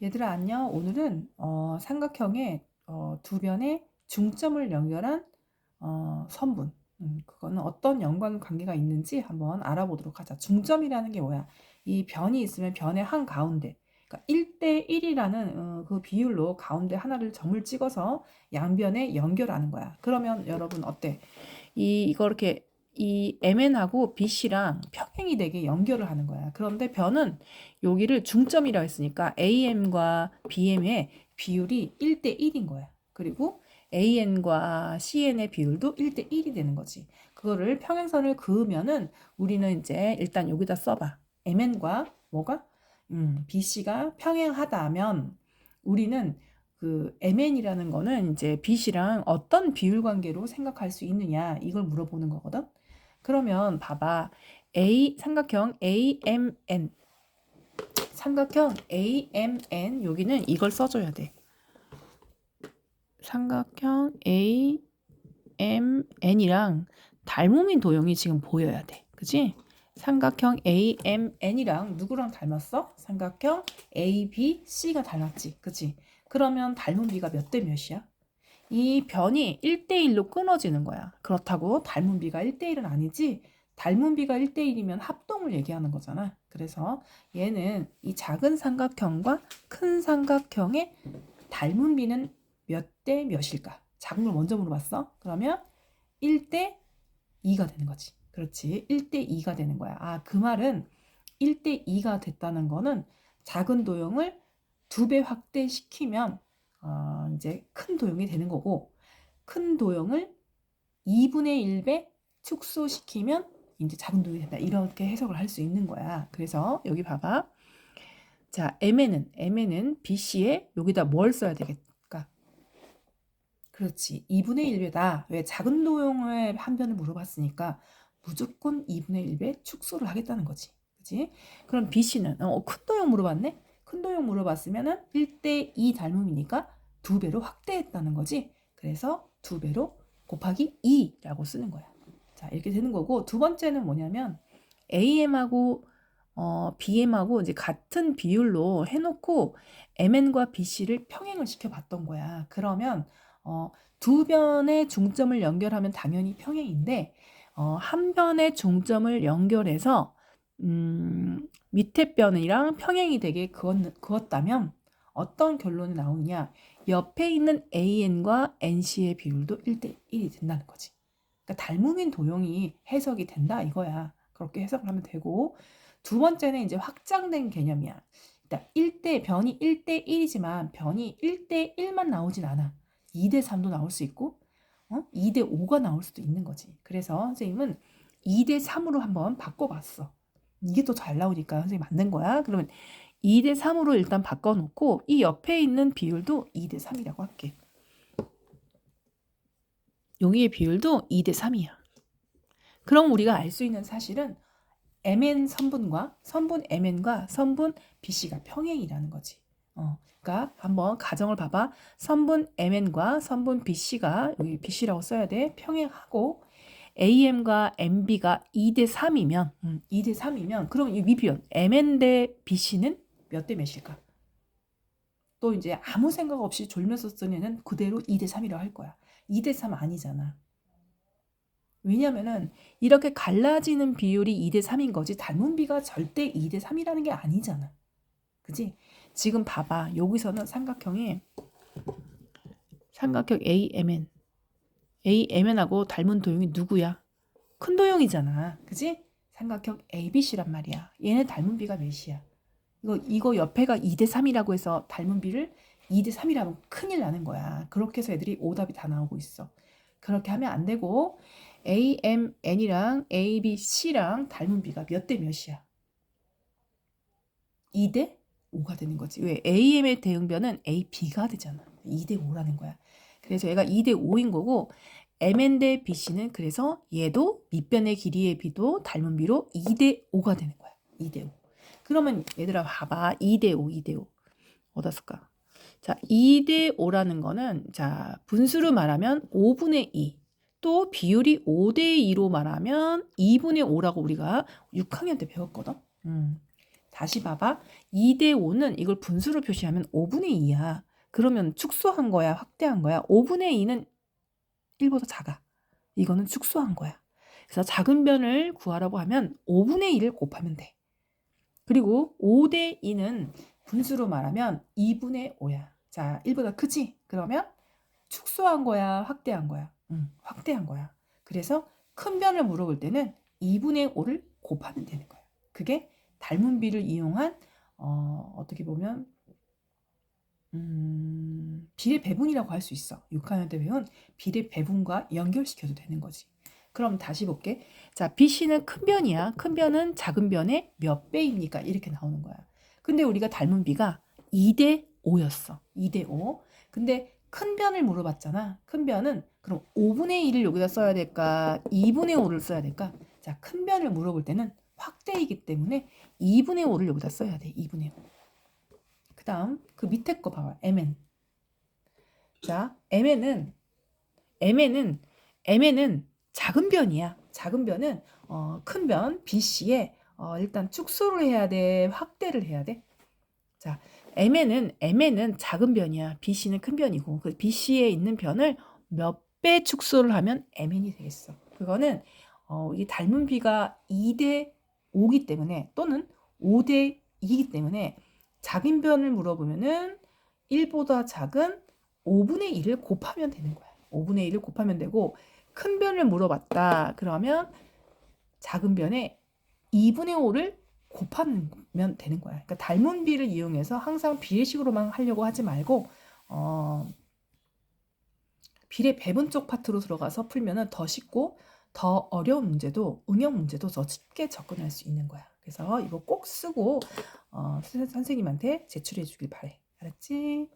얘들아 안녕. 오늘은 어, 삼각형의 어, 두 변의 중점을 연결한 어, 선분. 음, 그거는 어떤 연관 관계가 있는지 한번 알아보도록 하자. 중점이라는 게 뭐야? 이 변이 있으면 변의 한 가운데. 그러니까 1대 1이라는 어, 그 비율로 가운데 하나를 점을 찍어서 양변에 연결하는 거야. 그러면 여러분 어때? 이 이거 이렇게 이 MN하고 BC랑 평행이 되게 연결을 하는 거야. 그런데 변은 여기를 중점이라고 했으니까 AM과 BM의 비율이 1대 1인 거야. 그리고 AN과 CN의 비율도 1대 1이 되는 거지. 그거를 평행선을 그으면은 우리는 이제 일단 여기다 써봐. MN과 뭐가? 음, BC가 평행하다면 우리는 그 MN이라는 거는 이제 BC랑 어떤 비율 관계로 생각할 수 있느냐 이걸 물어보는 거거든. 그러면 봐봐. A 삼각형 AMN 삼각형 AMN 여기는 이걸 써줘야 돼. 삼각형 AMN이랑 닮음인 도형이 지금 보여야 돼. 그지? 삼각형 AMN이랑 누구랑 닮았어? 삼각형 ABC가 닮았지. 그지? 그러면 닮은 비가 몇 대 몇이야? 이 변이 1대1로 끊어지는 거야. 그렇다고 닮은 비가 1대1은 아니지. 닮은 비가 1대1이면 합동을 얘기하는 거잖아. 그래서 얘는 이 작은 삼각형과 큰 삼각형의 닮은 비는 몇 대 몇일까? 작은 걸 먼저 물어봤어. 그러면 1대 2가 되는 거지. 그렇지. 1대 2가 되는 거야. 아, 그 말은 1대 2가 됐다는 거는 작은 도형을 두 배 확대시키면 어, 이제 큰 도형이 되는 거고 큰 도형을 2분의 1배 축소시키면 이제 작은 도형이 된다. 이렇게 해석을 할 수 있는 거야. 그래서 여기 봐봐. 자, M에는 M에는 BC에 여기다 뭘 써야 되겠까? 그렇지. 2분의 1배다. 왜 작은 도형의 한 변을 물어봤으니까 무조건 2분의 1배 축소를 하겠다는 거지. 그지? 그럼 BC는 어, 큰 도형 물어봤네. 큰 도형 물어봤으면은 1대 2 닮음이니까 두 배로 확대했다는 거지. 그래서 두 배로 곱하기 2라고 쓰는 거야. 자, 이렇게 되는 거고 두 번째는 뭐냐면 AM하고 어, BM하고 이제 같은 비율로 해놓고 MN과 BC를 평행을 시켜봤던 거야. 그러면 어, 두 변의 중점을 연결하면 당연히 평행인데 어, 한 변의 중점을 연결해서 음, 밑에 변이랑 평행이 되게 그었, 그었다면 어떤 결론이 나오냐? 옆에 있는 AN과 NC의 비율도 1대 1이 된다는 거지. 그러니까 닮음인 도형이 해석이 된다 이거야. 그렇게 해석을 하면 되고 두 번째는 이제 확장된 개념이야. 일단 1대 변이 1대 1이지만 변이 1대 1만 나오진 않아. 2대 3도 나올 수 있고 어? 2대 5가 나올 수도 있는 거지. 그래서 선생님은 2대 3으로 한번 바꿔봤어. 이게 또 잘 나오니까 선생님 만든 거야. 그러면 2대 3으로 일단 바꿔놓고 이 옆에 있는 비율도 2대 3이라고 할게. 여기의 비율도 2대 3이야. 그럼 우리가 알 수 있는 사실은 MN 선분과 선분 MN과 선분 BC가 평행이라는 거지. 어, 그러니까 한번 가정을 봐봐. 선분 MN과 선분 BC가 여기 BC라고 써야 돼. 평행하고 AM과 MB가 2대 3이면 음, 2대 3이면 그럼 이 미비연 MN 대 BC는 몇 대 몇일까? 또 이제 아무 생각 없이 졸면서 쓴 애는 그대로 2대 3이라고 할 거야. 2대 3 아니잖아. 왜냐면은 이렇게 갈라지는 비율이 2대 3인 거지 닮은 비가 절대 2대 3이라는 게 아니잖아. 그지? 지금 봐봐. 여기서는 삼각형이 삼각형 AMN AMN하고 닮은 도형이 누구야? 큰 도형이잖아. 그지? 삼각형 ABC란 말이야. 얘네 닮은 비가 몇이야? 이거 이거 옆에가 2대 3이라고 해서 닮은 비를 2대 3이라면 큰일 나는 거야. 그렇게 해서 애들이 오답이 다 나오고 있어. 그렇게 하면 안 되고 AMN이랑 ABC랑 닮은 비가 몇 대 몇이야? 2대 5가 되는 거지. 왜? AM의 대응변은 AB가 되잖아. 2대 5라는 거야. 그래서 얘가 2대 5인 거고 MN 대 BC는 그래서 얘도 밑변의 길이의 비도 닮은 비로 2대 5가 되는 거야. 2대 5. 그러면 얘들아 봐봐. 2대 5, 2대 5. 어디다 쓸까? 자, 2대 5라는 거는 자, 분수로 말하면 5분의 2. 또 비율이 5대 2로 말하면 2분의 5라고 우리가 6학년 때 배웠거든. 음. 다시 봐봐. 2대 5는 이걸 분수로 표시하면 5분의 2야. 그러면 축소한 거야, 확대한 거야. 5분의 2는 1보다 작아. 이거는 축소한 거야. 그래서 작은 변을 구하라고 하면 5분의 1을 곱하면 돼. 그리고 5대 2는 분수로 말하면 2분의 5야. 자, 1보다 크지? 그러면 축소한 거야, 확대한 거야? 응, 확대한 거야. 그래서 큰 변을 물어볼 때는 2분의 5를 곱하면 되는 거야. 그게 닮은 비를 이용한 어, 어떻게 보면 음, 비례 배분이라고 할 수 있어. 6학년 때 배운 비례 배분과 연결시켜도 되는 거지. 그럼 다시 볼게. 자, BC는 큰 변이야. 큰 변은 작은 변의 몇 배입니까? 이렇게 나오는 거야. 근데 우리가 닮은 비가 2대 5였어. 2대 5. 근데 큰 변을 물어봤잖아. 큰 변은 그럼 5분의 1을 여기다 써야 될까? 2분의 5를 써야 될까? 자, 큰 변을 물어볼 때는 확대이기 때문에 2분의 5를 여기다 써야 돼. 2분의 5. 그 다음 그 밑에 거 봐봐. mn. 자, mn은 mn은 mn은 작은 변이야. 작은 변은 어, 큰 변 BC에 어, 일단 축소를 해야 돼, 확대를 해야 돼. 자, mn은 mn은 작은 변이야. BC는 큰 변이고 그 BC에 있는 변을 몇 배 축소를 하면 mn이 되겠어. 그거는 어, 이 닮은 비가 2대 5기 때문에 또는 5대 2이기 때문에 작은 변을 물어보면은 1보다 작은 5분의 1을 곱하면 되는 거야. 5분의 1을 곱하면 되고 큰 변을 물어봤다. 그러면 작은 변에 2분의 5를 곱하면 되는 거야. 그러니까 닮은 비를 이용해서 항상 비례식으로만 하려고 하지 말고 어, 비례 배분 쪽 파트로 들어가서 풀면은 더 쉽고 더 어려운 문제도 응용 문제도 더 쉽게 접근할 수 있는 거야. 그래서 이거 꼭 쓰고 어, 선생님한테 제출해 주길 바래. 알았지?